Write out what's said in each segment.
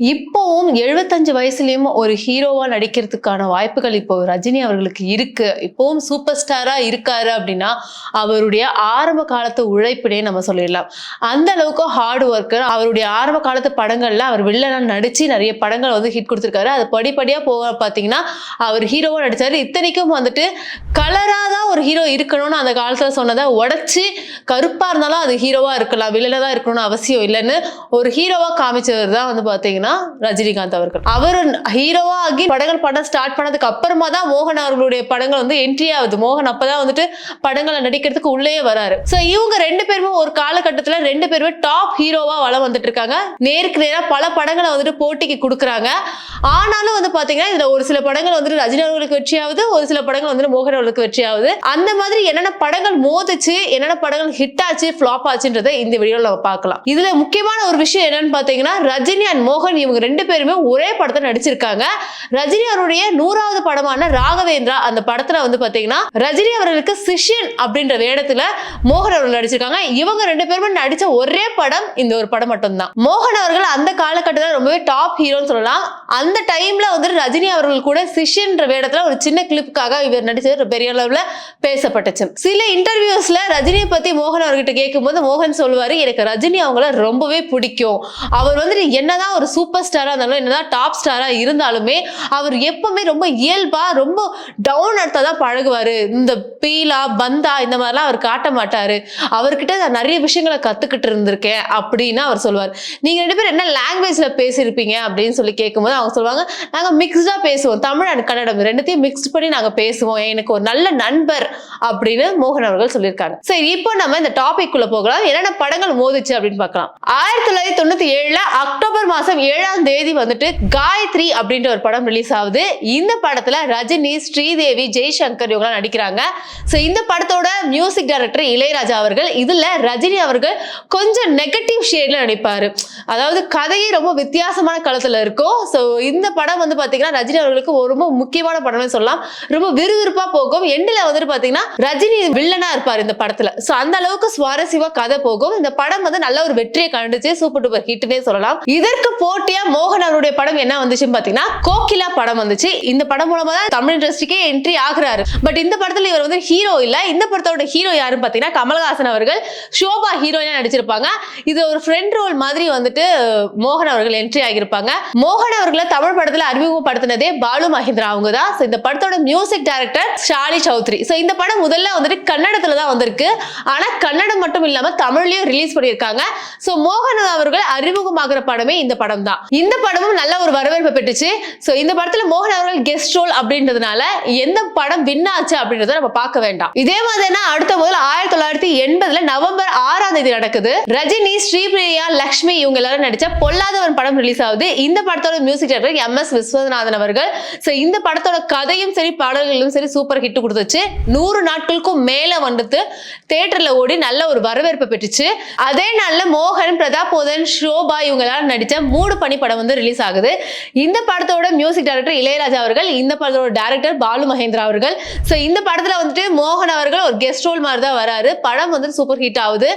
இப்போவும் எழுபத்தஞ்சு வயசுலயும் ஒரு ஹீரோவா நடிக்கிறதுக்கான வாய்ப்புகள் இப்போ ரஜினி அவர்களுக்கு இருக்கு. இப்போவும் சூப்பர் ஸ்டாரா இருக்காரு அப்படின்னா அவருடைய ஆரம்ப காலத்து உழைப்பினே நம்ம சொல்லிடலாம். அந்த அளவுக்கு ஹார்ட் ஒர்க்கர் அவருடைய ஆரம்ப காலத்து படங்கள்ல அவர் வில்லனா நடிச்சு நிறைய படங்கள் வந்து ஹிட் கொடுத்துருக்காரு. அது படிப்படியா போக பார்த்தீங்கன்னா அவர் ஹீரோவா நடிச்சாரு. இத்தனைக்கும் வந்துட்டு கலரா தான் ஒரு ஹீரோ இருக்கணும்னு அந்த காலத்துல சொன்னதை உடச்சு கருப்பா இருந்தாலும் அது ஹீரோவா இருக்கலாம். வில்லனா தான் இருக்கணும்னு அவசியம் இல்லைன்னு ஒரு ஹீரோவா காமிச்சவர் தான் வந்து பாத்தீங்கன்னா ரஜினிகாந்த் அவர்கள். அவர் ஹீரோவா ஆகி படங்கள் படம் ஸ்டார்ட் பண்ணதுக்கு அப்புறமா தான் மோகன் அவர்களுடைய படங்கள் வந்து என்ட்ரி ஆகுது. மோகன் அப்பதான் வந்துட்டு படங்களை நடிக்கிறதுக்கு உள்ளேயே வராரு. சோ இவங்க ரெண்டு பேருமே ஒரு காலகட்டத்துல ரெண்டு பேருமே டாப் ஹீரோவா வளம் வந்துட்டு இருக்காங்க. நேருக்கு நேரா பல படங்களை வந்துட்டு போட்டிக்கு கொடுக்குறாங்க. ஆனாலும் வந்து பாத்தீங்கன்னா இதுல ஒரு சில படங்கள் வந்துட்டு ரஜினி அவர்களுக்கு வெற்றி ஆகுது. ஒரு சில படங்கள் வந்து மோகன் அவர்களுக்கு வெற்றி ஆகுது. அந்த மாதிரி என்னென்ன படங்கள் மோதிச்சு என்னென்ன படங்கள் ஹிட் ஆச்சு ஃபிளாப் ஆச்சுன்றதை இந்த வீடியோல நம்ம பார்க்கலாம். இதுல முக்கியமான ஒரு விஷயம் என்னன்னு பாத்தீங்கன்னா ரஜினி அண்ட் மோகன் இவங்க ரெண்டு பேருமே ஒரே படத்தை நடிச்சிருக்காங்க. ரஜினி அவருடைய நூறாவது படமான ராகவேந்திரா அந்த படத்துல வந்து பாத்தீங்கன்னா ரஜினி அவர்களுக்கு சிஷ்யன் அப்படின்ற வேடத்துல மோகன் அவர்கள் நடிச்சிருக்காங்க. இவங்க ரெண்டு பேருமே நடிச்ச ஒரே படம் இந்த ஒரு படம் மட்டும்தான். மோகன் அவர்கள் அந்த காலகட்டத்தில் ரொம்பவே டாப் ஹீரோன்னு சொல்லலாம். அந்த டைம்ல வந்து ரஜினி அவர்கள் கூட சிஷ்யன்ற வேடத்துல ஒரு சின்ன கிளிப்புக்காக இவர் நடிச்சது பெரிய அளவுல பேசப்பட்டுச்சு. சில இன்டர்வியூஸ்ல ரஜினியை பத்தி மோகன் அவர்கிட்ட கேட்கும்போது மோகன் சொல்லுவாரு எனக்கு ரஜினி அவங்கள ரொம்பவே பிடிக்கும். அவர் வந்துட்டு என்னதான் ஒரு சூப்பர் சூப்பர் ஸ்டாராக இருந்தாலும் என்னதான் டாப் ஸ்டாராக இருந்தாலுமே அவர் எப்பவுமே ரொம்ப இயல்பாக ரொம்ப டவுன் அடுத்தா தான் பழகுவார். இந்த பீலா பந்தா இந்த மாதிரிலாம் அவர் காட்ட மாட்டார். அவர்கிட்ட நான் நிறைய விஷயங்களை கற்றுக்கிட்டு இருந்திருக்கேன் அப்படின்னு அவர் சொல்லுவார். நீங்கள் ரெண்டு பேரும் என்ன லாங்குவேஜில் பேசியிருப்பீங்க அப்படின்னு சொல்லி கேட்கும்போது அவங்க சொல்லுவாங்க நாங்கள் மிக்ஸ்டாக பேசுவோம். தமிழ் அண்ட் கன்னடம் ரெண்டுத்தையும் மிக்ஸ் பண்ணி நாங்கள் பேசுவோம். எனக்கு ஒரு நல்ல நண்பர் அப்படின்னு மோகன் அவர்கள் சொல்லியிருக்காங்க சரி இப்போ நம்ம இந்த டாபிக் குள்ள போகலாம். என்னென்ன படங்கள் மோதிச்சு அப்படின்னு பார்க்கலாம். ஆயிரத்தி தொள்ளாயிரத்தி தொண்ணூற்றி ஏழில் அக்டோபர் மாசம் ஏழாம் தேதி வந்துட்டு காயத்ரி அப்படின்ற ஒரு படம் ரிலீஸ் ஆகுது. இந்த படத்துல ரஜினி ஸ்ரீதேவி ஜெய்சங்கர் இவங்கலாம் நடிக்கிறாங்க. ஸோ இந்த படத்தோட மியூசிக் டைரக்டர் இளையராஜா அவர்கள் இதுல ரஜினி அவர்கள் கொஞ்சம் நெகட்டிவ் ஷேட்ல நடிப்பாரு. அதாவது கதையே ரொம்ப வித்தியாசமான களத்துல இருக்கும். ஸோ இந்த படம் வந்து பாத்தீங்கன்னா ரஜினி அவர்களுக்கு ஒரு ரொம்ப முக்கியமான படம்னு சொல்லலாம். ரொம்ப விறுவிறுப்பா போகும். எண்டில் வந்துட்டு பாத்தீங்கன்னா ரஜினி வில்லனா இருப்பார் இந்த படத்துல. ஸோ அந்த அளவுக்கு சுவாரஸ்யமா கதை போகும். இந்த படம் வந்து நல்ல ஒரு வெற்றியை கண்டுச்சு. சூப்பர் டூப்பர் ஹிட்னே சொல்லலாம். இதற்கு போட்டியா மோகன் அவருடைய படம் என்ன வந்துச்சுன்னு பாத்தீங்கன்னா கோகிலா படம் வந்துச்சு. இந்த படம் மூலமா தான் தமிழ் இண்டஸ்ட்ரிக்கே என்ட்ரி ஆகுறாரு. பட் இந்த படத்துல இவர் வந்து ஹீரோ இல்ல. இந்த படத்தோட ஹீரோ யாருன்னு பாத்தீங்கன்னா கமல்ஹாசன் அவர்கள். ஷோபா ஹீரோயினா நடிச்சிருப்பாங்க. இது ஒரு ஃப்ரெண்ட் ரோல் மாதிரி வந்துட்டு மோகன் அவர்கள் என்ட்ரி ஆகியிருப்பாங்க. மோகன் அவர்களை தமிழ் படத்துல அறிமுகப்படுத்தினதே பாலு மகேந்திரா அவங்க தான் இந்த படத்தோட music director Shali Chowdhury. So இந்த படம் முதல்ல வந்துட்டு கன்னடத்துல தான் வந்திருக்கு. ஆனா கன்னடம் மட்டும் இல்லாம தமிழ்லயும் ரிலீஸ் பண்ணியிருக்காங்க. ஸோ மோகன் அவர்கள் அறிமுகமாகிற படமே இந்த படம் தான் இந்த படமும் நல்ல ஒரு வரவேற்பு பெற்றுச்சு. ஸோ இந்த படத்துல மோகன் அவர்கள் கெஸ்ட் ரோல் அப்படின்றதுனால எந்த படம் வின் ஆச்சு அப்படின்றத நம்ம பார்க்க வேண்டாம். இதே மாதிரினா அடுத்த முதல் ஆயிரத்தி தொள்ளாயிரத்தி எண்பதுல நவம்பர் ஆறாம் தேதி நடக்குது. ரஜினி ஸ்ரீபிரியா லக்ஷ்மி இவங்க எல்லாரும் நடிச்ச பொல்லாதவன் படம் ரிலீஸ் ஆகுது. இந்த படத்தோட music director M S Viswanathan அவர்கள். ஸோ இந்த படத்தோட கதையும் சரி பாடல்களும் சரி சூப்பர் ஹிட் கொடுத்துச்சு. நூறு நாட்களுக்கும் மேல வந்துட்டு தேட்டர்ல ஓடி நல்ல ஒரு வரவேற்பு பெற்றுச்சு. அதே நாள்ல மோகன் பிரதாப் போதன் ஷோபா இவங்க எல்லாரும் நடிச்ச மூடு பனி படம் வந்து ரிலீஸ் ஆகுது. இந்த படத்தோட மியூசிக் டைரக்டர் இளையராஜா அவர்கள் இந்த படத்தோட டைரக்டர் பாலு மகேந்திரா அவர்கள். ஸோ இந்த படத்துல வந்துட்டு மோகன் அவர்கள் ஒரு கெஸ்ட் ரோல் மாதிரி தான் வராரு. படம் வந்து சூப்பர் ஹிட் ஆகுது.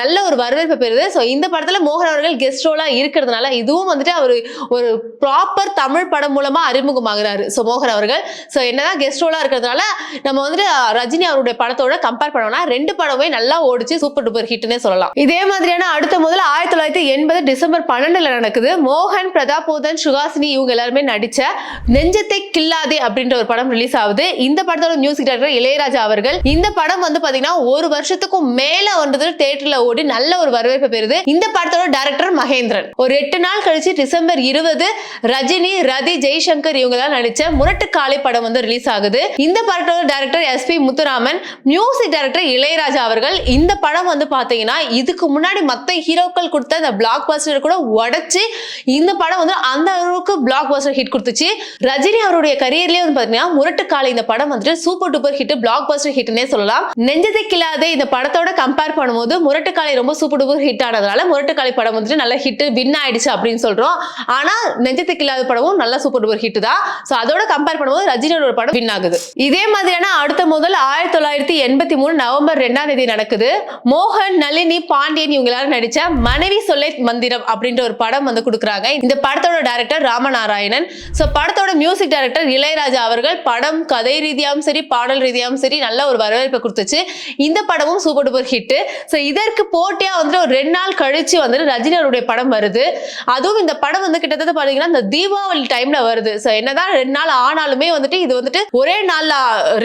நல்ல ஒரு வரவேற்பு பெறுது. ஸோ இந்த படத்துல மோகன் அவர்கள் கெஸ்ட் ரோலா இருக்கிறதுனால இதுவும் வந்துட்டு அவர் ஒரு ப்ராப்பர் தமிழ் படம் மூலமா அறிமுகமாகிறாரு. ஸோ மோகன் அவர்கள். ஸோ என்னதான் கெஸ்ட் ரோலா இருக்கிறதுனால நம்ம வந்துட்டு ரஜினி அவருடைய படத்தோட கம்பேர் பண்ணோம்னா ரெண்டு படமே நல்லா ஓடிச்சு. சூப்பர் டூப்பர் ஹிட்னே சொல்லலாம். இதே மாதிரியான அடுத்த முதல்ல ஆயிரத்தி தொள்ளாயிரத்தி எண்பது டிசம்பர் பன்னெண்டுல நடக்குது. மோகன் பிரதாபோதன் சுகாசினி இவங்க எல்லாருமே நடிச்ச நெஞ்சத்தை கில்லாதே அப்படின்ற ஒரு படம் ரிலீஸ் ஆகுது. இந்த படத்தோட மியூசிக் டைரக்டர் இளையராஜா அவர்கள். இந்த படம் வந்து பாத்தீங்கன்னா ஒரு வருஷத்துக்கும் மேல வந்தது தேட்டர்ல ஓடி நல்ல ஒரு வரவேற்பு பெறுது. இந்த படத்தோட டைரக்டர் மகேந்திரன். ஒரு எட்டு நாள் கழிச்சு டிசம்பர் இருபது ரஜினி ரதி ஜெய்சங்கர் இவங்க எல்லாம் நடிச்ச முரட்டு காலை படம் வந்து ரிலீஸ் ஆகுது. இந்த படத்தோட director S P Muthuraman music director Ilaiyaraaja அவர்கள். இந்த படம் வந்து பாத்தீங்கன்னா இதுக்கு முன்னாடி மத்த ஹீரோக்கள் கொடுத்த அந்த பிளாக் பஸ்டர் கூட உடச்சு இந்த படம் வந்து அந்த அளவுக்கு பிளாக் பஸ்டர் ஹிட் கொடுத்துச்சு. ரஜினி அவருடைய கரியர்லயே வந்து பாத்தீங்கன்னா முரட்டு காலை இந்த படம் வந்துட்டு super duper hit blockbuster ஹிட்னே சொல்லலாம். நெஞ்சதை கில்லாதே இந்த படத்தோட கம்பேர் பண்ணும்போது முரட்டு காலை ரொம்ப சூப்பர் டூப்பர் ஹிட் ஆனதுனால முரட்டு காலை படம் வந்துட்டு நல்ல ஹிட் வின் ஆயிடுச்சு அப்படின்னு சொல்றோம். ஆனா நெஞ்சத்தை கில்லாத படமும் நல்ல சூப்பர் டூப்பர் ஹிட் தான். சோ அதோட கம்பேர் பண்ணும்போது ரஜினியோட படம் வின் ஆகுது. இதே மாதிரியான அடுத்த முதல் ஆயிரத்தி தொள்ளாயிரத்தி தொள்ளாயிரத்தி எண்பத்தி மூணு நவம்பர் ரெண்டாம் தேதி நடக்குது. மோகன் நளினி பாண்டியன் இவங்க எல்லாரும் நடிச்ச மனைவி சொல்லை மந்திரம் அப்படின்ற ஒரு படம் வந்து கொடுக்குறாங்க. இந்த படத்தோட டைரக்டர் ராமநாராயணன். ஸோ படத்தோட மியூசிக் டைரக்டர் இளையராஜா அவர்கள் படம் கதை ரீதியாகவும் சரி பாடல் ரீதியாகவும் சரி நல்ல ஒரு வரவேற்பை கொடுத்துச்சு. இந்த படமும் சூப்பர் டூப்பர் ஹிட்டு ஸோ இதற்கு போட்டியாக வந்துட்டு ஒரு ரெண்டு நாள் கழிச்சு வந்துட்டு ரஜினி அவருடைய படம் வருது. அதுவும் இந்த படம் வந்து கிட்டத்தட்ட பார்த்தீங்கன்னா இந்த தீபாவளி டைம்ல வருது. ஸோ என்னதான் ரெண்டு நாள் ஆனாலுமே வந்துட்டு இது வந்துட்டு ஒரே நாளில்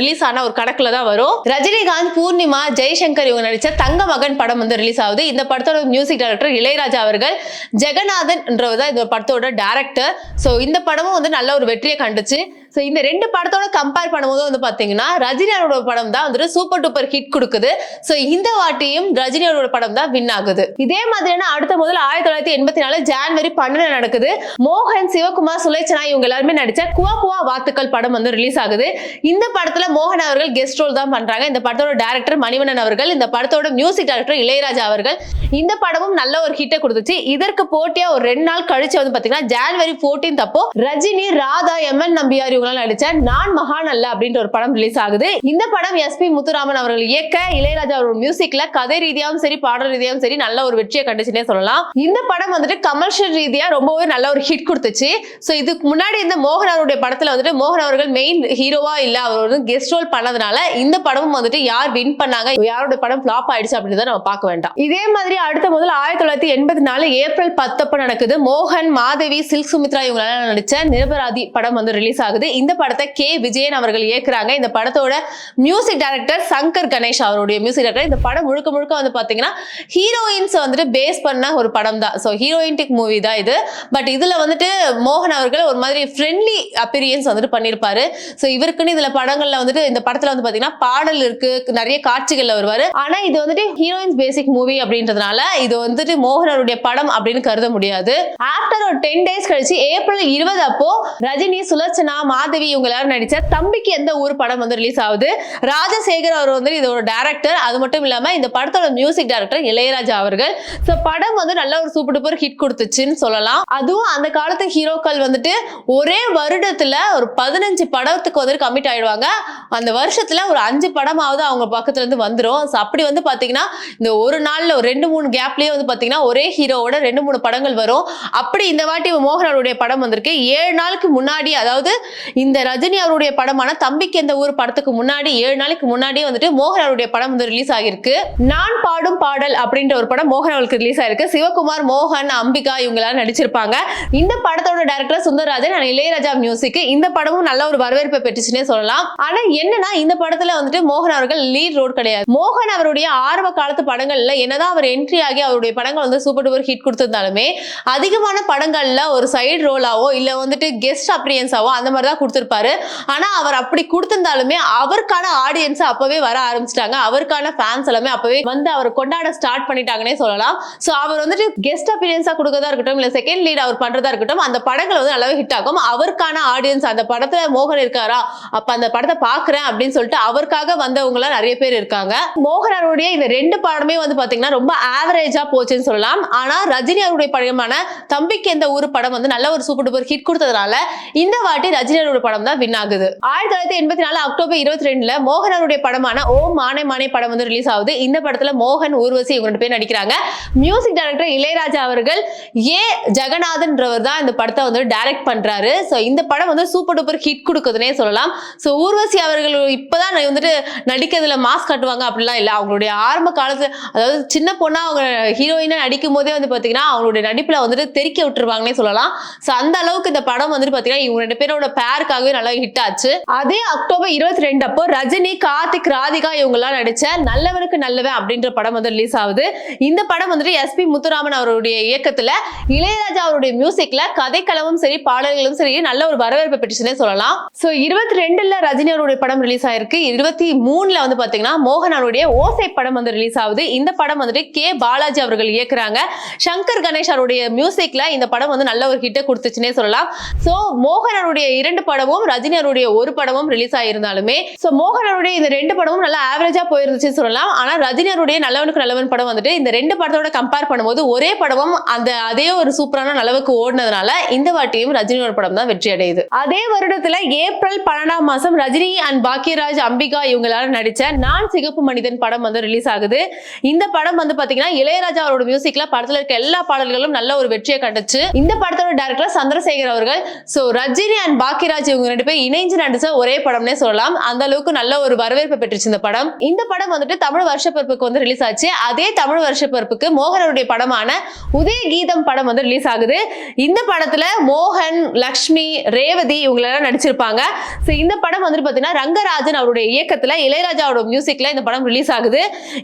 ரிலீஸ் ஆன ஒரு கணக்கில் தான் வரும். ரஜினிகாந்த் பூர்ணிமா ஜெய்சங்கர் இவங்க நடிச்ச தங்க மகன் படம் வந்து ரிலீஸ் ஆகுது. இந்த படத்தோட மியூசிக் டைரக்டர் இளையராஜா அவர்கள் ஜெகநாதன் என்றவர் தான் இந்த படத்தோட டேரக்டர் ஸோ இந்த படமும் வந்து நல்ல ஒரு வெற்றியை கண்டுச்சு. ஸோ இந்த ரெண்டு படத்தோட கம்பேர் பண்ணும்போது வந்து பார்த்தீங்கன்னா ரஜினி படம் தான் வந்துட்டு சூப்பர் டூப்பர் ஹிட் கொடுக்குது. ஸோ இந்த வாட்டியும் ரஜினியோட படம் தான் வின் ஆகுது. இதே மாதிரியான அடுத்த முதல் ஆயிரத்தி தொள்ளாயிரத்தி எண்பத்தி நாலு ஜான்வரி பன்னெண்டு நடக்குது. மோகன் சிவகுமார் சுலேச்சனா இவங்க எல்லாருமே நடிச்ச குவா குவா வாத்துக்கள் படம் வந்து ரிலீஸ் ஆகுது. இந்த படத்துல மோகன் அவர்கள் கெஸ்ட் ரோல் தான் பண்றாங்க. இந்த படத்தோட டேரக்டர் மணிவண்ணன் அவர்கள் இந்த படத்தோட மியூசிக் டேரக்டர் இளையராஜா அவர்கள். இந்த படமும் நல்ல ஒரு ஹிட்டை கொடுத்துச்சு. இதற்கு போட்டியா ஒரு ரெண்டு நாள் கழிச்சு வந்து பாத்தீங்கன்னா ஜான்வரி 14th அப்போ ரஜினி ராதா எம் என் நம்பியார் இவங்களாம் நடிச்ச நான் மகான் அல்ல அப்படின்ற ஒரு படம் ரிலீஸ் ஆகுது. இந்த படம் எஸ் பி முத்துராமன் அவர்கள் இயக்க இளையராஜா அவரோட மியூசிக்ல கதை ரீதியாகவும் சரி பாடல் ரீதியாகவும் சரி நல்ல ஒரு வெற்றியை கண்டுச்சுன்னே சொல்லலாம். இந்த படம் வந்துட்டு கமர்ஷியல் ரீதியா ரொம்பவே நல்ல ஒரு ஹிட் கொடுத்துச்சு. ஸோ இதுக்கு முன்னாடி இந்த மோகன் அவருடைய படத்துல வந்துட்டு மோகன் அவர்கள் மெயின் ஹீரோவா இல்ல அவர் வந்து கெஸ்ட் ரோல் பண்ணதுனால இந்த படமும் வந்துட்டு யார் வின் பண்ணாங்க யாரோட படம் ஃபிளாப் ஆயிடுச்சு அப்படின்றத நம்ம பார்க்க வேண்டாம். இதே மாதிரி அடுத்த முதல் ஆயிரத்தி தொள்ளாயிரத்தி எண்பத்தி நாலு ஏப்ரல் பத்தப்ப நடக்குது. மோகன் மாதவி சில்க் சுமித்ரா இவங்களால நடிச்ச நிரபராதி படம் வந்து ரிலீஸ் ஆகுது. இந்த படத்தை கே. விஜயன் அவர்கள் இயக்குறாங்க. இந்த படத்தோட மியூசிக் டைரக்டர் சங்கர் கணேஷ் அவருடைய மியூசிக் டைரக்டர் இந்த படம் முழுக்க முழுக்க வந்து பாத்தீங்கன்னா ஹீரோயின்ஸ் வந்துட்டு பேஸ் பண்ண ஒரு படம் தான். ஸோ ஹீரோயின்டிக் மூவி தான் இது. பட் இதுல வந்துட்டு மோகன் அவர்கள் ஒரு மாதிரி ஃப்ரெண்ட்லி அப்பீரியன்ஸ் வந்துட்டு பண்ணியிருப்பாரு ஸோ இவருக்குன்னு இதுல படங்கள்ல வந்துட்டு இந்த படத்துல வந்து பாத்தீங்கன்னா பாடல் இருக்கு. நிறைய காட்சிகள்ல வருவாரு. ஆனா இது வந்துட்டு ஹீரோயின்ஸ் பேசிக் மூவி அப்படின்றதுனால இது வந்துட்டு மோகன் அவருடைய படம் அப்படின்னு கருத முடியாது. ஆஃப்டர் ஒரு டென் டேஸ் கழிச்சு ஏப்ரல் இருபது அப்போ ரஜினி சுலர்ச்சனா மாதவி இவங்க எல்லாரும் நடிச்ச தம்பிக்கு எந்த ஊர் படம் வந்து ரிலீஸ் ஆகுது? ராஜசேகர் அவர் வந்து இதோட டேரக்டர் அது மட்டும் இல்லாம இந்த படத்தோட மியூசிக் டேரக்டர் இளையராஜா அவர்கள். ஸோ படம் வந்து நல்ல ஒரு சூப்பர் டூப்பர் ஹிட் கொடுத்துச்சுன்னு சொல்லலாம். அதுவும் அந்த காலத்து ஹீரோக்கள் வந்துட்டு ஒரே வருடத்துல ஒரு பதினஞ்சு படத்துக்கு வந்துட்டு கமிட் ஆயிடுவாங்க. அந்த வருஷத்துல ஒரு அஞ்சு படமாவது அவங்க பக்கத்துல இருந்து ஸோ அப்படி வந்து பாத்தீங்கன்னா இந்த ஒரு நாள்ல ஒரு ரெண்டு மூணு கேப்லயே வந்து பாத்தீங்கன்னா ஒரே ஹீரோவோட ரெண்டு மூணு படங்கள் வரும். அப்படி இந்த வாட்டி மோகன் அவருடைய படம் வந்திருக்கு. ஏழு நாளுக்கு முன்னாடி அதாவது இந்த ரஜினி அவருடைய படமான தம்பிக்கு எந்த ஊர் படத்துக்கு முன்னாடி ஏழு நாளைக்கு முன்னாடியே வந்துட்டு மோகன் அவருடைய படம் வந்து ரிலீஸ் ஆகிருக்கு நான் பாடும் பாடல் அப்படின்ற ஒரு படம் மோகன் அவருக்கு ரிலீஸ் ஆயிருக்கு சிவகுமார் மோகன் அம்பிகா இவங்க நடிச்சிருப்பாங்க. இந்த படத்தோட டைரக்டர் சுந்தரராஜன் நான் இளையராஜா மியூசிக் இந்த படமும் நல்ல ஒரு வரவேற்பை பெற்றுச்சுன்னே சொல்லலாம். ஆனா என்னன்னா இந்த படத்துல வந்துட்டு மோகன் அவர்கள் லீட் ரோல் கிடையாது. மோகன் அவருடைய ஆரம்ப காலத்து படங்கள்ல என்னதான் அவர் என்ட்ரி ஆகி அவருடைய படங்கள் வந்து சூப்பர் டூப்பர் ஹிட் கொடுத்திருந்தாலுமே அதிகமான படங்கள்ல ஒரு சைடு ரோலாவோ இல்ல வந்துட்டு கெஸ்ட் அப்ரியன்ஸாவோ அந்த மாதிரி தான் கொடுத்திருப்பாரு. ஆனா அவர் அப்படி கொடுத்திருந்தாலுமே அவருக்கான ஆடியன்ஸ் அப்பவே வர ஆரம்பிச்சிட்டாங்க. அவருக்கான ஃபேன்ஸ் எல்லாமே அப்பவே வந்து அவர் கொண்டாட ஸ்டார்ட் பண்ணிட்டாங்கன்னே சொல்லலாம். சோ அவர் வந்துட்டு கெஸ்ட் அப்பியரன்ஸா கொடுக்கறதா இருக்கட்டும் இல்ல செகண்ட் லீட் அவர் பண்றதா இருக்கட்டும் அந்த படங்கள் வந்து நல்லாவே ஹிட் ஆகும். அவருக்கான ஆடியன்ஸ் அந்த படத்துல மோகன் இருக்காரா? அப்ப அந்த படத்தை பாக்குறேன் அப்படின்னு சொல்லிட்டு அவருக்காக வந்தவங்க எல்லாம் நிறைய பேர் இருக்காங்க. மோகன் இந்த ரெண்டு படமே வந்து பாத்தீங்கன்னா ரொம்ப ஆவரேஜா போச்சுன்னு சொல்லலாம். ஆனா ரஜினி அவருடைய படமான தம்பிக்கு எந்த ஊர் படம் வந்து நல்ல ஒரு சூப்பர் டூப்பர் ஹிட் கொடுத்ததுனால இந்த வாட்டி ரஜினி மோகனனோட படம் தான் வின் ஆகுது. ஆயிரத்தி தொள்ளாயிரத்தி எண்பத்தி நாலு அக்டோபர் இருபத்தி ரெண்டுல மோகனனுடைய படமான ஓ மானே மானே படம் வந்து ரிலீஸ் ஆகுது. இந்த படத்துல மோகன் ஊர்வசி இவங்க ரெண்டு பேர் நடிக்கிறாங்க. மியூசிக் டைரக்டர் இளையராஜா அவர்கள் ஏ. ஜெகநாதன்றவர் தான் இந்த படத்தை வந்து டைரக்ட் பண்றாரு. ஸோ இந்த படம் வந்து சூப்பர் டூப்பர் ஹிட் கொடுக்குதுன்னே சொல்லலாம். ஸோ ஊர்வசி அவர்கள் இப்பதான் வந்துட்டு நடிக்கிறதுல மாஸ்க் காட்டுவாங்க அப்படிலாம் இல்லை. அவங்களுடைய ஆரம்ப காலத்து அதாவது சின்ன பொண்ணா அவங்க ஹீரோயினா நடிக்கும் போதே வந்து பாத்தீங்கன்னா அவங்களுடைய நடிப்புல வந்துட்டு தெறிக்க விட்டுருவாங்கன்னே சொல்லலாம். ஸோ அந்த அளவுக்கு இந்த படம் வந்துட்டு பாத்தீங்கன்னா இவங்க ரெண்டு பேரோட யாருக்காகவே நல்லா ஹிட் ஆச்சு. அதே அக்டோபர் இருபத்தி ரெண்டு அப்போ ரஜினி கார்த்திக் ராதிகா இவங்க எல்லாம் நடிச்ச நல்லவனுக்கு நல்லவன் அப்படின்ற படம் வந்து ரிலீஸ் ஆகுது. இந்த படம் வந்துட்டு எஸ்பி முத்துராமன் அவருடைய இயக்கத்துல இளையராஜா அவருடைய மியூசிக்ல கதைக்களமும் சரி பாடல்களும் சரி நல்ல ஒரு வரவேற்பு பெற்றுச்சுன்னே சொல்லலாம். சோ இருபத்தி ரெண்டுல ரஜினி அவருடைய படம் ரிலீஸ் ஆயிருக்கு. இருபத்தி மூணுல வந்து பாத்தீங்கன்னா மோகன் அவருடைய ஓசை படம் வந்து ரிலீஸ் ஆகுது. இந்த படம் வந்துட்டு கே பாலாஜி அவர்கள் இயக்குறாங்க. சங்கர் கணேஷ் அவருடைய மியூசிக்ல இந்த படம் வந்து நல்ல ஒரு ஹிட்டை கொடுத்துச்சுன்னே சொல்லலாம். சோ மோகன் அவருடைய இரண்டு படமும் ரஜினியருடைய ஒரு படமும் ரிலீஸ் ஆயிருந்தாலுமே சோ மோகன் இந்த ரெண்டு படமும் நல்லா ஆவரேஜா போயிருந்துச்சுன்னு சொல்லலாம். ஆனா ரஜினியருடைய நல்லவனுக்கு நல்லவன் படம் வந்துட்டு இந்த ரெண்டு படத்தோட கம்பேர் பண்ணும்போது ஒரே படமும் அந்த அதே ஒரு சூப்பரான அளவுக்கு ஓடினதுனால இந்த வாட்டியும் ரஜினியோட படம் தான் வெற்றி அடையுது. அதே வருடத்துல ஏப்ரல் பன்னெண்டாம் மாசம் ரஜினி அண்ட் பாக்கியராஜ் அம்பிகா இவங்களால நடிச்ச நான் சிகப்பு மனிதன் படம் வந்து ரிலீஸ் ஆகுது. இந்த படம் வந்து பாத்தீங்கன்னா இளையராஜா அவரோட மியூசிக்ல படத்துல இருக்க எல்லா பாடல்களும் நல்ல ஒரு வெற்றியை கண்டுச்சு. இந்த படத்தோட டேரக்டர் சந்திரசேகர் அவர்கள். சோ ரஜினி அண்ட் பாக்கியராஜ் இவங்க ரெண்டு பேரும் இணைஞ்சு நடிச்ச ஒரே படம்னே சொல்லலாம். அந்த அளவுக்கு நல்ல ஒரு வரவேற்பு பெற்றுச்சு இந்த படம். இந்த படம் வந்துட்டு தமிழ் வருஷப்பிறப்புக்கு வந்து ரிலீஸ் ஆச்சு. அதே தமிழ் வருஷப்பிறப்புக்கு மோகனுடைய படமான உதய கீதம் படம் வந்து ரிலீஸ் ஆகுது. இந்த படத்துல மோகன் லக்ஷ்மி ரேவதி இவங்களெல்லாம் நடிச்சிருப்பாங்க. ஸோ இந்த படம் வந்துட்டு பார்த்தீங்கன்னா ரங்கராஜன் அவருடைய இயக்கத்துல இளையராஜாவோட மியூசிக்ல இந்த படம் ரிலீஸ் ஆகுது.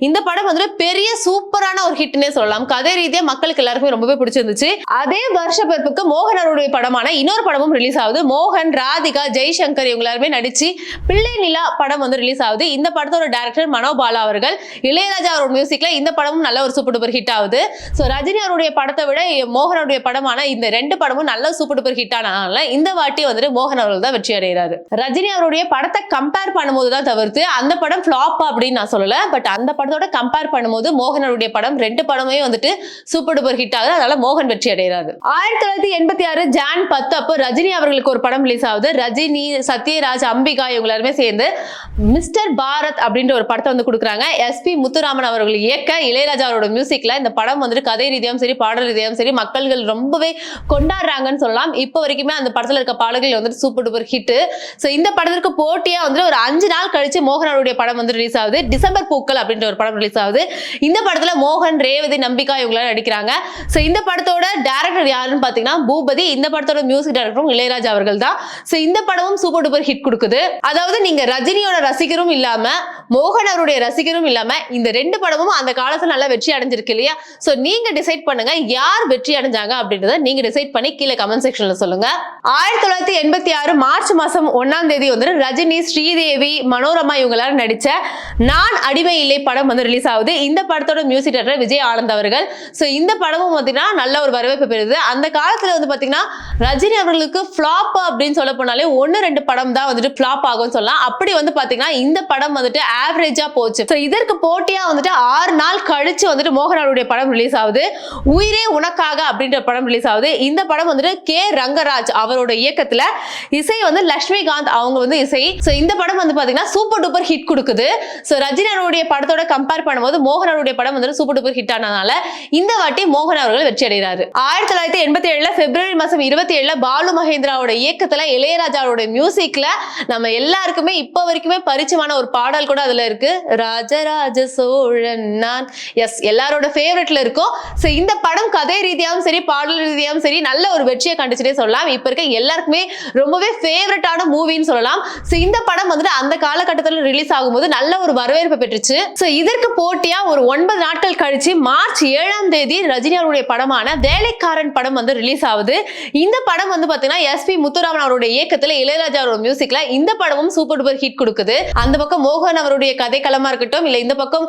இந்த படம் வந்துட்டு பெரிய சூப்பரான ஒரு ஹிட்னே சொல்லலாம். கதை ரீதியாக மக்களுக்கு எல்லாருக்குமே ரொம்பவே பிடிச்சிருந்துச்சு. அதே வருஷ பிறப்புக்கு மோகன் அவருடைய படமான இன்னொரு படமும் ரிலீஸ் ஆகுது. மோகன் ராதிகா ஜெய்சங்கர் இவங்க எல்லாருமே நடிச்சு பிள்ளை நிலா படம் வந்து ரிலீஸ் ஆகுது. இந்த படத்தோட டேரக்டர் மனோபாலா அவர்கள். இளையராஜா அவரோட மியூசிக்ல இந்த படமும் நல்ல ஒரு சூப்பர் டூப்பர் ஹிட் ஆகுது. ஸோ ரஜினி அவருடைய படத்தை விட மோகனுடைய படமான இந்த ரெண்டு படமும் நல்ல சூப்பர் டூப்பர் ஹிட் ஆனால இந்த வாட்டி வந்துட்டு மோகன் அவர்கள் தான் வெற்றி அடைகிறாரு. ரஜினி அவருடைய படத்தை கம்பேர் பண்ணும்போது தான் தவிர்த்து அந்த படம் ஃபிளாப் அப்படின்னு நான் சொல்லல. பட் அந்த படத்தோட கம்பேர் பண்ணும்போது மோகன் அவருடைய படம் ரெண்டு படமே வந்துட்டு சூப்பர் டூப்பர் ஹிட் ஆகுது. அதனால மோகன் வெற்றி அடைகிறாரு. ஆயிரத்தி தொள்ளாயிரத்தி எண்பத்தி ஆறு ஜான் பத்து அப்போ ரஜினி அவர்களுக்கு ஒரு படம் ரிலீஸ் ஆகுது ரஜினி சத்யராஜ் அம்பிகா இவங்க எல்லாருமே சேர்ந்து மிஸ்டர் பாரத் அப்படின்ற ஒரு படத்தை வந்து கொடுக்குறாங்க. எஸ்பி முத்துராமன் அவர்கள் இயக்க இளையராஜா அவரோட மியூசிக்ல இந்த படம் வந்துட்டு கதை ரீதியாகவும் சரி பாடல் ரீதியாகவும் சரி மக்கள்கள் ரொம்பவே கொண்டாடுறாங்கன்னு சொல்லலாம். இப்போ வரைக்குமே அந்த படத்துல இருக்க பாடல்கள் வந்துட்டு சூப்பர் டூப்பர் ஹிட்டு ஸோ இந்த படத்திற்கு போட்டியா வந்துட்டு ஒரு அஞ்சு நாள் கழிச்சு மோகன் அவருடைய படம் வந்து ரிலீஸ் ஆகுது. டிசம்பர் பூக்கள் அப்படின்ற ஒரு படம் ரிலீஸ் ஆகுது. இந்த படத்துல மோகன் ரேவதி நம்பிக்கா இவங்களாம் நடிக்கிறாங்க. ஸோ இந்த படத்தோட டேரக்டர் யாருன்னு பார்த்தீங்கன்னா பூபதி. இந்த படத்தோட மியூசிக் டேரக்டரும் இளையராஜா அவர்கள் தான். ஸோ இந்த படமும் சூப்பர் டூப்பர் ஹிட் கொடுக்குது. அதாவது நீங்க ரஜினியோட ரசிகரும் இல்லாம மோகன் அவருடைய ரசிகரும் இல்லாம இந்த ரெண்டு படமும் அந்த காலத்துல நல்லா வெற்றி அடைஞ்சிருக்கு இல்லையா? ஸோ நீங்க டிசைட் பண்ணுங்க யார் வெற்றி அடைஞ்சாங்க அப்படின்றத நீங்க டிசைட் பண்ணி கீழே கமெண்ட் செக்ஷன்ல சொல்லுங்க. ஆயிரத்தி தொள்ளாயிரத்தி எண்பத்தி ஆறு மார்ச் மாசம் ஒன்னாம் தேதி வந்து ரஜினி ஸ்ரீதேவி மனோரமா இவங்க எல்லாரும் நடிச்ச நான் அடிமை இல்லை படம் வந்து ரிலீஸ் ஆகுது. இந்த படத்தோட மியூசிக் டேரக்டர் விஜய் ஆனந்த் அவர்கள். ஸோ இந்த படமும் பார்த்தீங்கன்னா நல்ல ஒரு வரவேற்பு பெறுது. அந்த காலத்துல வந்து பார்த்தீங்கன்னா ரஜினி அவர்களுக்கு ஃப்ளாப் அப்படின்னு சொல்ல போனாலே ஒன்று ரெண்டு படம் தான் வந்துட்டு ஃப்ளாப் ஆகும்னு சொல்லலாம். அப்படி வந்து பார்த்தீங்கன்னா இந்த படம் வந்துட்டு ஆவரேஜா போச்சு. ஸோ இதற்கு போட்டியா வந்துட்டு ஆறு நாள் கழிச்சு வந்துட்டு மோகன் படம் ரிலீஸ் ஆகுது. உயிரே உனக்காக அப்படின்ற படம் ரிலீஸ் ஆகுது. இந்த படம் வந்துட்டு கே. ரங்கராஜ் அவரோட இயக்கத்துல இசை வந்து லட்சுமிகாந்த் அவங்க வந்து இசை. ஸோ இந்த படம் வந்து பாத்தீங்கன்னா சூப்பர் டூப்பர் ஹிட் கொடுக்குது. ஸோ ரஜினி படத்தோட கம்பேர் பண்ணும்போது மோகன் படம் வந்து சூப்பர் டூப்பர் ஹிட் ஆனதுனால இந்த வாட்டி மோகன் அவர்கள் வெற்றி அடைகிறாரு. ஆயிரத்தி தொள்ளாயிரத்தி எண்பத்தி ஏழுல பிப்ரவரி மாசம் இருபத்தி ஏழுல பாலு மகேந்திராவோட இயக்கத்துல இளையராஜாவோட மியூசிக்ல நம்ம எல்லாருக்குமே இப்போ வரைக்குமே பரிச்சயமான ஒரு பாடல் கூட அதுல இருக்கு. ராஜராஜ சோழன் நான். எஸ் எல்லாரோட ஃபேவரட்ல இருக்கும். ஸோ இந்த படம் கதை ரீதியாகவும் சரி பாடல் ரீதியாகவும் சரி நல்ல ஒரு வெற்றியை கண்டுச்சுட்டே சொல்லலாம். இப்போ இருக்க எல்லாருக்குமே ரொம்பவே ஃபேவரட்டான மூவின்னு சொல்லலாம். ஸோ இந்த படம் வந்துட்டு அந்த காலகட்டத்தில் ரிலீஸ் ஆகும்போது நல்ல ஒரு வரவேற்பு பெற்றுச்சு. ஸோ இதற்கு போட்டியா ஒரு ஒன்பது நாட்கள் கழிச்சு மார்ச் ஏழாம் தேதி ரஜினி அவருடைய படமான வேலைக்காரன் படம் வந்து ரிலீஸ் ஆகுது. இந்த படம் வந்து பாத்தீங்கன்னா எஸ்பி முத்துராமன் அவருடைய இயக்கத்துல இளையராஜா அவரோட மியூசிக்ல இந்த படமும் சூப்பர் டூப்பர் ஹிட் கொடுக்குது. அந்த பக்கம் மோகன் அவருடைய கதைக்களமா இருக்கட்டும் இல்ல இந்த பக்கம்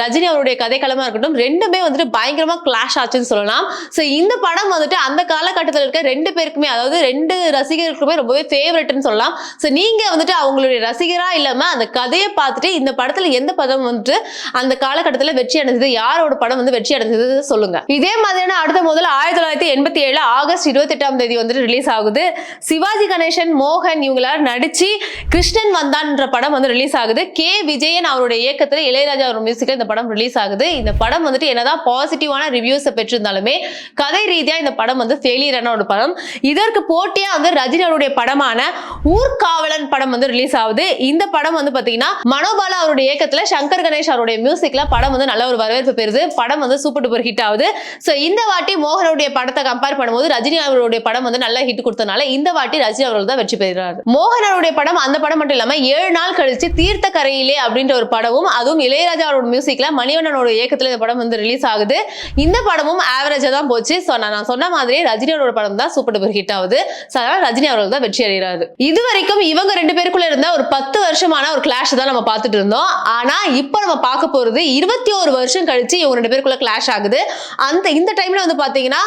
ரஜினி அவருடைய கதைக்களமா இருக்கட்டும் ரெண்டுமே வந்துட்டு பயங்கரமா கிளாஷ் ஆச்சுன்னு சொல்லலாம். ஸோ இந்த படம் வந்துட்டு அந்த காலகட்டத்தில் இருக்க ரெண்டு பேருக்குமே அதாவது ரெண்டு ரசிகர்களுக்குமே ரொம்பவே ஃபேவரட்னு சொல்லலாம். ஸோ நீங்க வந்துட்டு அவங்களுடைய ரசிகரா இல்லாம அந்த கதையை பார்த்துட்டு இந்த படத்துல எந்த படம் வந்துட்டு அந்த காலகட்டத்தில் வெற்றி அடைஞ்சது யாரோட படம் வந்து வெற்றி அடைஞ்சது சொல்லுங்க. இதே மாதிரியான அடுத்த முதல்ல ஆயிரத்தி தொள்ளாயிரத்தி எண்பத்தி ஏழு ஆகஸ்ட் இருபத்தி எட்டாம் தேதி வந்துட்டு ரிலீஸ் ஆகுது. சிவாஜி கணேசன் மோகன் இவங்களார் நடிச்சு கிருஷ்ணன் வந்தான்ற படம் வந்து ரிலீஸ் ஆகுது. கே. விஜயன் அவருடைய இயக்கத்தில் இளையராஜா அவர் மியூசிக்கில் இந்த படம் ரிலீஸ் ஆகுது. இந்த படம் வந்துட்டு என்னதான் பாசிட்டிவான ரிவ்யூஸை பெற்றிருந்தாலுமே கதை ரீதியாக இந்த படம் வந்து ஃபெயிலியரான ஒரு படம். இதற்கு போட்டியா வந்து ரஜினி அவருடைய படமான ஊர்காவலன் படம் வந்து ரிலீஸ் ஆகுது. இந்த படம் வந்து பார்த்தீங்கன்னா மனோபாலா அவருடைய இயக்கத்தில் சங்கர் கணேஷ் அவருடைய மியூசிக்கில் படம் வந்து நல்ல ஒரு வரவேற்பு பெறுது. படம் வந்து சூப்பர் டூப்பர் ஹிட் ஆகுது. ஸோ இந்த வாட்டி மோகனுடைய படத்தை கம்பேர் பண்ணும்போது ரஜினி அவருடைய படம் வந்து நல்ல ஹிட் கொடுத்தனால இந்த வாட்டி ரஜினி அவர்கள் தான் வெற்றி பெறுகிறார் மோகன் படம் அந்த படம் மட்டும் இல்லாம ஏழு நாள் கழிச்சு தீர்த்த கரையிலே அப்படின்ற ஒரு படமும் அதுவும் இளையராஜா அவரோட மியூசிக்ல மணிவண்ணனோட இயக்கத்துல இந்த படம் வந்து ரிலீஸ் ஆகுது. இந்த படமும் ஆவரேஜா தான் போச்சு. ஸோ நான் நான் சொன்ன மாதிரி ரஜினி அவரோட படம் தான் சூப்பர் டூப்பர் ஹிட் ஆகுது. ஸோ அதனால ரஜினி அவர்கள் தான் வெற்றி அடைகிறாரு. இது வரைக்கும் இவங்க ரெண்டு பேருக்குள்ள இருந்த ஒரு பத்து வருஷமான ஒரு கிளாஷ் தான் நம்ம பார்த்துட்டு இருந்தோம். ஆனா இப்போ நம்ம பார்க்க போறது இருபத்தி ஒரு வருஷம் கழிச்சு இவங்க ரெண்டு பேருக்குள்ள கிளாஷ் ஆகுது. அந்த இந்த டைம்ல வந்து பாத்தீங்கன்னா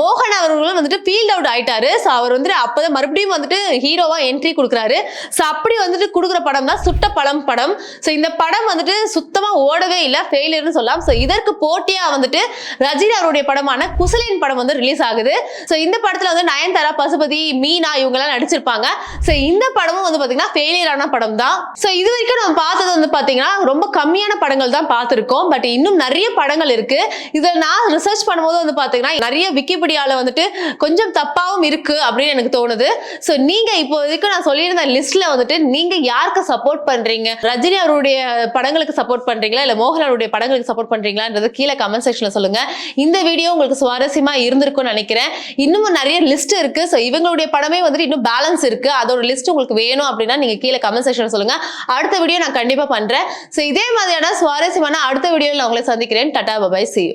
மோகன் அவர்களும் வந்துட்டு ஃபீல்ட் அவுட் ஆயிட்டாரு. ஸோ அவர் வந்துட்டு அப்பதான் மறுபடியும் வந்துட்டு ஹீரோவா என்ட்ரி கொடுக்குறாரு. ஸோ அப்படி வந்துட்டு கொடுக்குற படம் தான் சுட்ட பழம் படம். ஸோ இந்த படம் வந்துட்டு சுத்தமாக ஓடவே இல்லை ஃபெயிலியர்னு சொல்லலாம். ஸோ இதற்கு போட்டியாக வந்துட்டு ரஜினி அவருடைய படமான குசலின் படம் வந்து ரிலீஸ் ஆகுது. ஸோ இந்த படத்தில் வந்து நயன்தாரா பசுபதி மீனா இவங்கெல்லாம் நடிச்சிருப்பாங்க. ஸோ இந்த படமும் வந்து பார்த்தீங்கன்னா ஃபெயிலியரான படம் தான். ஸோ இது வரைக்கும் நம்ம பார்த்தது வந்து பார்த்தீங்கன்னா ரொம்ப கம்மியான படங்கள் தான் பார்த்துருக்கோம். பட் இன்னும் நிறைய படங்கள் இருக்கு. இதில் நான் ரிசர்ச் பண்ணும்போது வந்து பார்த்தீங்கன்னா நிறைய விக்கிபீடியாவில் வந்துட்டு கொஞ்சம் தப்பாகவும் இருக்கு அப்படின்னு எனக்கு தோணுது. ஸோ நீங்கள் இப்போ வரைக்கும் நான் சொல்லியிருந்த லிஸ்ட்ல வந்துட்டு நீங்க யாருக்கு சப்போர்ட் பண்றீங்க? ரஜினி அவருடைய படங்களுக்கு சப்போர்ட் பண்றீங்களா? இல்ல மோகன்லாலுடைய படங்களுக்கு சப்போர்ட் பண்றீங்களான்றது கீழே கமெண்ட் செக்ஷன்ல சொல்லுங்க. இந்த வீடியோ உங்களுக்கு சுவாரஸ்யமா இருந்திருக்கும்னு நினைக்கிறேன். இன்னமும் நிறைய லிஸ்ட் இருக்கு. ஸோ இவங்களுடைய படமே வந்துட்டு இன்னும் பேலன்ஸ் இருக்கு. அதோட லிஸ்ட் உங்களுக்கு வேணும் அப்படின்னா நீங்க கீழே கமெண்ட் செக்ஷன் சொல்லுங்க. அடுத்த வீடியோ நான் கண்டிப்பா பண்றேன். ஸோ இதே மாதிரியான சுவாரஸ்யமான அடுத்த வீடியோவில் நான் உங்களை சந்திக்கிறேன். Ta-ta bye bye C